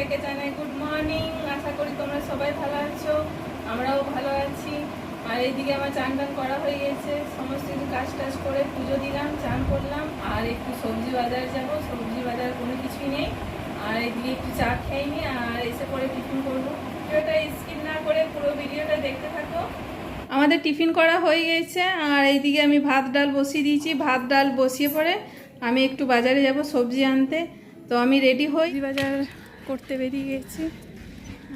সবাইকে জানাই good morning আশা করি তোমরা সবাই ভালো আছো, আমরাও ভালো আছি। আর এইদিকে আমার চান টান করা হয়ে গেছে। সমস্ত কিছু কাজ টাজ করে পুজো দিলাম, চান করলাম। আর একটু সবজি বাজার যাব, সবজি বাজার কোনো কিছুই নেই। আর এদিকে একটু চা খেয়ে নিই আর এসে পরে টিফিন করব। ভিডিওটা স্কিপ না করে পুরো ভিডিওটা দেখতে থাকো। আমাদের টিফিন করা হয়ে গেছে। আর এইদিকে আমি ভাত, ডাল বসিয়ে দিয়েছি। ভাত, ডাল বসিয়ে পরে আমি একটু বাজারে যাব সবজি আনতে। তো আমি রেডি হই। বাজার করতে বেরিয়ে গেছি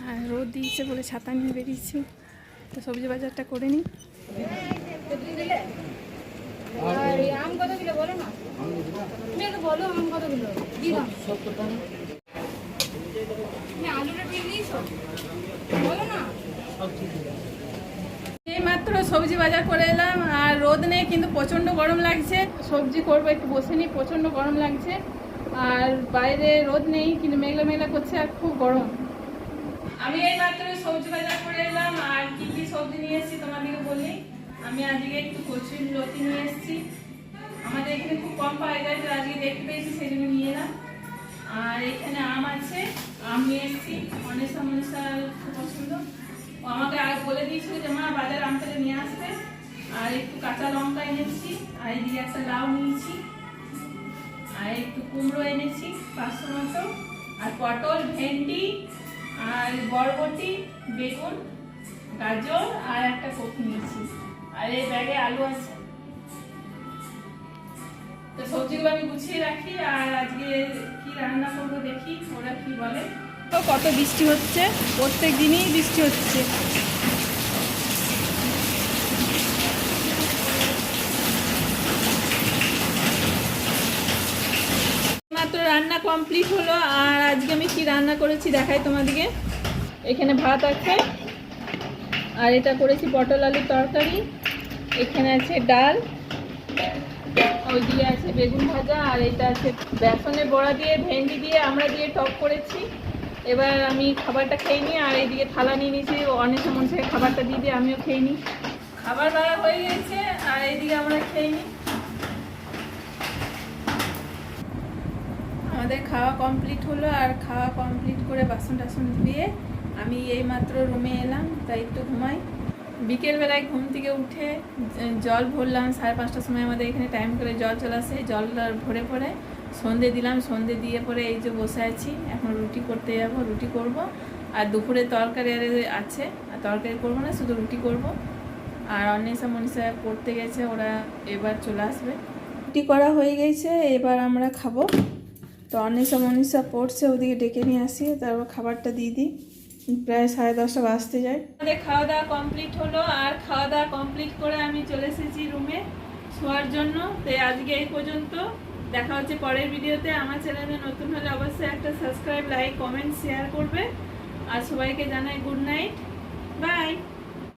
আর রোদ দিয়েছে বলে ছাতা নিয়ে বেরিয়েছি। তো সবজি বাজারটা করে নিই। আর আম কত বলো না বলো আম কত কিলো দিলাম তুমি আলুটা বলো না এই মাত্র সবজি বাজার করে এলাম, আর রোদ নেই, কিন্তু প্রচণ্ড গরম লাগছে। সবজি করব, একটু বসে নিই, প্রচণ্ড গরম লাগছে। আর বাইরে রোদ নেই, কিন্তু মেঘলা মেঘলা করছে আর খুব গরম। আমি এই মাত্র সবজি বাজার করে এলাম, আর কি কি সবজি নিয়ে এসেছি তোমাদেরকে বলি। আমি আজকে একটু কচুর লতি নিয়ে এসেছি। আমাদের এখানে খুব কম পাওয়া যায়, তো আজকে দেখতে পেয়েছি সেই জন্য নিয়ে এলাম। আর এখানে আম আছে, আম নিয়ে এসেছি। অনেসা মনেসা খুব পছন্দ। ও আমাকে আগে বলে দিয়েছিল যে, মা, বাজার আম থেকে নিয়ে আসবে। আর একটু কাঁচা লঙ্কা এনেছি, আর এদিকে একটা লাউ নিয়েছি। একটু কুমড়ো এনেছি, পাঁচশো মতো, আর পটল, ভেন্ডি, আর বরবটি, বেগুন, গাজর, আর একটা কপি নিয়েছি আর এই ব্যাগে আলু আছে। তো সবজিগুলো আমি গুছিয়ে রাখি, আর আজকে কি রান্না করব দেখি, ওরা কি বলে। তো কত বৃষ্টি হচ্ছে? প্রত্যেক দিনই বৃষ্টি হচ্ছে মাত্র রান্না কমপ্লিট হলো, আর আজকে আমি কি রান্না করেছি দেখাই তোমাদেরকে এখানে ভাত আছে, আর এটা করেছি পটল আলুর তরকারি। এখানে আছে ডাল ওই দিয়ে আছে বেগুন ভাজা, আর এটা আছে বেসনের বড়া দিয়ে, ভেন্ডি দিয়ে আমরা দিয়ে টক করেছি। এবার আমি খাবারটা খেয়ে নিই, আর এইদিকে থালা নিয়ে নিয়েছি, অনেক মানুষের খাবারটা দিয়ে দিয়ে আমিও খেয়ে নিই। খাবার বেড়া হয়ে গেছে, আর এইদিকে আমরা খেয়ে নিই। আমাদের খাওয়া কমপ্লিট হলো আর খাওয়া কমপ্লিট করে বাসন টাসন ধুয়ে আমি এই মাত্র রুমে এলাম, তাই একটু ঘুমাই। বিকেলবেলায় ঘুম থেকে উঠে জল ভরলাম, সাড়ে পাঁচটার সময় আমাদের এখানে টাইম করে জল চলে আসে জল ভরে পরে সন্ধে দিলাম, সন্ধে দিয়ে পরে এই যে বসে আছি, এখন রুটি করতে যাব, রুটি করব। আর দুপুরে তরকারি আর আছে, আর তরকারি করব না, শুধু রুটি করব। আর অন্বেষা মনীষা পড়তে গেছে, ওরা এবার চলে আসবে। রুটি করা হয়ে গেছে, এবার আমরা খাব। তো অনিশা মনীষা পড়ছে, ওদিকে ডেকে নিয়ে আসি, তারপর খাবারটা দিয়ে দিই। প্রায় সাড়ে দশটা বাজতে যায়। আমাদের খাওয়া দাওয়া কমপ্লিট হলো, আর খাওয়া দাওয়া কমপ্লিট করে আমি চলে এসেছি রুমে শোয়ার জন্য। তো আজকে এই পর্যন্ত। দেখা হচ্ছে পরের ভিডিওতে আমার চ্যানেলে নতুন হলে অবশ্যই একটা সাবস্ক্রাইব লাইক কমেন্ট শেয়ার করবে। আর সবাইকে জানাই গুড নাইট বাই